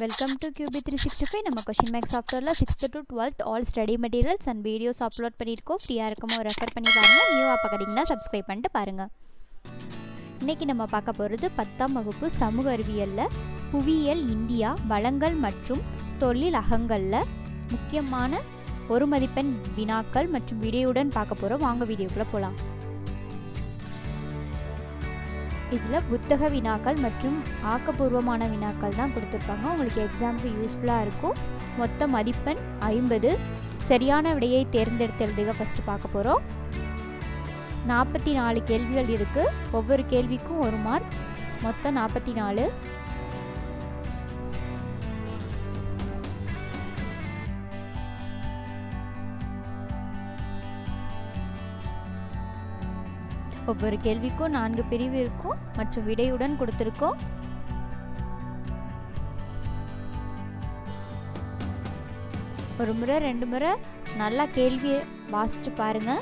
Welcome to QB three sixty five நம்ம question max சாஃப்ட்வேரில் sixth to twelfth all study materials and videos upload பண்ணியிருக்கோம். ஃப்ரீயாக இருக்கமோ refer பண்ணி பாருங்கள் நியூவாக பார்க்குறீங்கன்னா சப்ஸ்கிரைப் பண்ணிட்டு பாருங்கள் இன்றைக்கி நம்ம பார்க்க போகிறது பத்தாம் வகுப்பு சமூக அறிவியலில். புவியியல் இந்தியா வளங்கள் மற்றும் தொழில் அகங்களில் முக்கியமான ஒரு மதிப்பெண் வினாக்கள் மற்றும் வீடியோவுடன் பார்க்க போகிறோம் வாங்க வீடியோக்குள்ளே போகலாம் இதில் புத்தக வினாக்கள் மற்றும் ஆக்கப்பூர்வமான வினாக்கள் தான் கொடுத்துருப்பாங்க உங்களுக்கு எக்ஸாமுக்கு யூஸ்ஃபுல்லாக இருக்கும். மொத்த மதிப்பெண் ஐம்பது. சரியான விடையை தேர்ந்தெடுத்து எழுதுக ஃபஸ்ட்டு பார்க்க போகிறோம் நாற்பத்தி நாலு கேள்விகள் இருக்குது ஒவ்வொரு கேள்விக்கும் ஒரு மார்க் மொத்தம் நாற்பத்தி நாலு. ஒவ்வொரு கேள்விக்கும் நான்கு பிரிவு இருக்கும் மற்றும் விடையுடன் கொடுத்துருக்கோம். ஒரு முறை ரெண்டு முறை நல்லா கேள்வியை வாசிச்சு பாருங்க.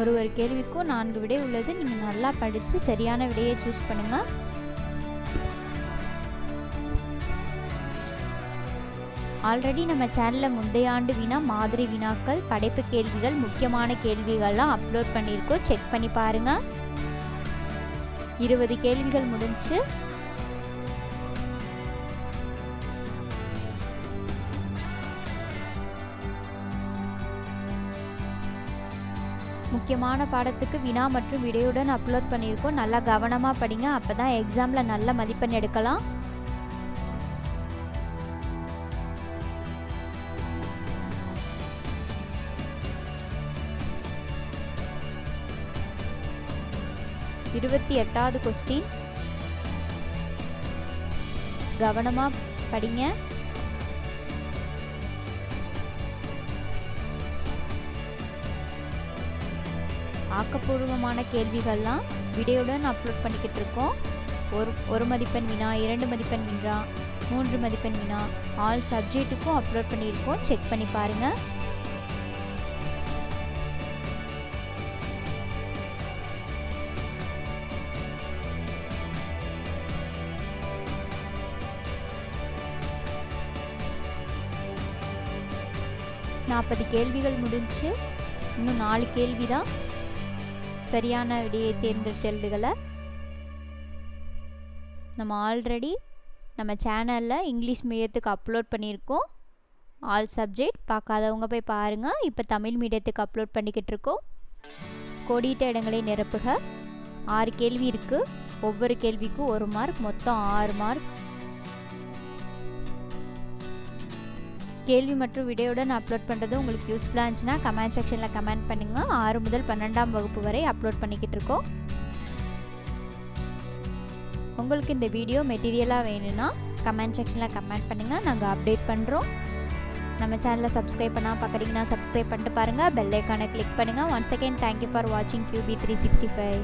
ஒரு ஒரு கேள்விக்கும் நான்கு விடை உள்ளது. நீங்கள் நல்லா படித்து சரியான விடையை சூஸ் பண்ணுங்கள் ஆல்ரெடி நம்ம சேனலில் முந்தைய ஆண்டு வினா மாதிரி வினாக்கள் படைப்பு கேள்விகள் முக்கியமான கேள்விகள்லாம் அப்லோட் பண்ணியிருக்கோம். செக் பண்ணி பாருங்கள் இருபது கேள்விகள் முடிஞ்சு. முக்கியமான பாடத்துக்கு வினா மற்றும் விடையுடன் அப்லோட் பண்ணியிருக்கோம். நல்லா கவனமாக படிங்க. அப்போ தான் எக்ஸாமில் நல்ல மதிப்பெண் எடுக்கலாம். இருபத்தி எட்டாவது கொஸ்டின் கவனமாக படிங்க. ஆக்கப்பூர்வமான கேள்விகள்லாம் வீடியோடன் அப்லோட் பண்ணிக்கிட்டு இருக்கோம். ஒரு ஒரு மதிப்பெண் வினா இரண்டு மதிப்பெண் வினா மூன்று மதிப்பெண் வினா ஆல் சப்ஜெக்ட்டுக்கும் அப்லோட் பண்ணியிருக்கோம். செக் பண்ணி பாருங்கள் நாற்பது கேள்விகள் முடிஞ்சு இன்னும் நாலு கேள்வி தான் சரியான விடையை தேர்ந்தெடுத்து எழுதுகளை நம்ம ஆல்ரெடி நம்ம சேனலில் இங்கிலீஷ் மீடியத்துக்கு அப்லோட் பண்ணியிருக்கோம். ஆல் சப்ஜெக்ட் பார்க்காதவங்க போய் பாருங்கள் இப்போ தமிழ் மீடியத்துக்கு அப்லோட் பண்ணிக்கிட்டு இருக்கோம். கொடியிட்ட இடங்களை நிரப்புக. ஆறு கேள்வி இருக்குது ஒவ்வொரு கேள்விக்கும் ஒரு மார்க் மொத்தம் ஆறு மார்க் கேள்வி மற்றும் வீடியோடன் அப்லோட் பண்ணுறது உங்களுக்கு யூஸ்ஃபுல்லாக இருந்துச்சுன்னா கமெண்ட் செக்ஷனில் கமெண்ட் பண்ணுங்கள் ஆறு முதல் பன்னெண்டாம் வகுப்பு வரை அப்லோட் பண்ணிக்கிட்டு இருக்கோம். உங்களுக்கு இந்த வீடியோ மெட்டீரியலாக வேணும்னா கமெண்ட் செக்ஷனில் கமெண்ட் பண்ணுங்கள் நாங்கள் அப்டேட் பண்ணுறோம் நம்ம சேனலை சப்ஸ்கிரைப் பண்ணால் பார்க்குறீங்கன்னா சப்ஸ்கிரைப் பண்ணிட்டு பாருங்கள் பெல் ஐக்கானை கிளிக் பண்ணுங்கள் one second thank you for வாட்சிங் கியூபி த்ரீ சிக்ஸ்டி ஃபைவ்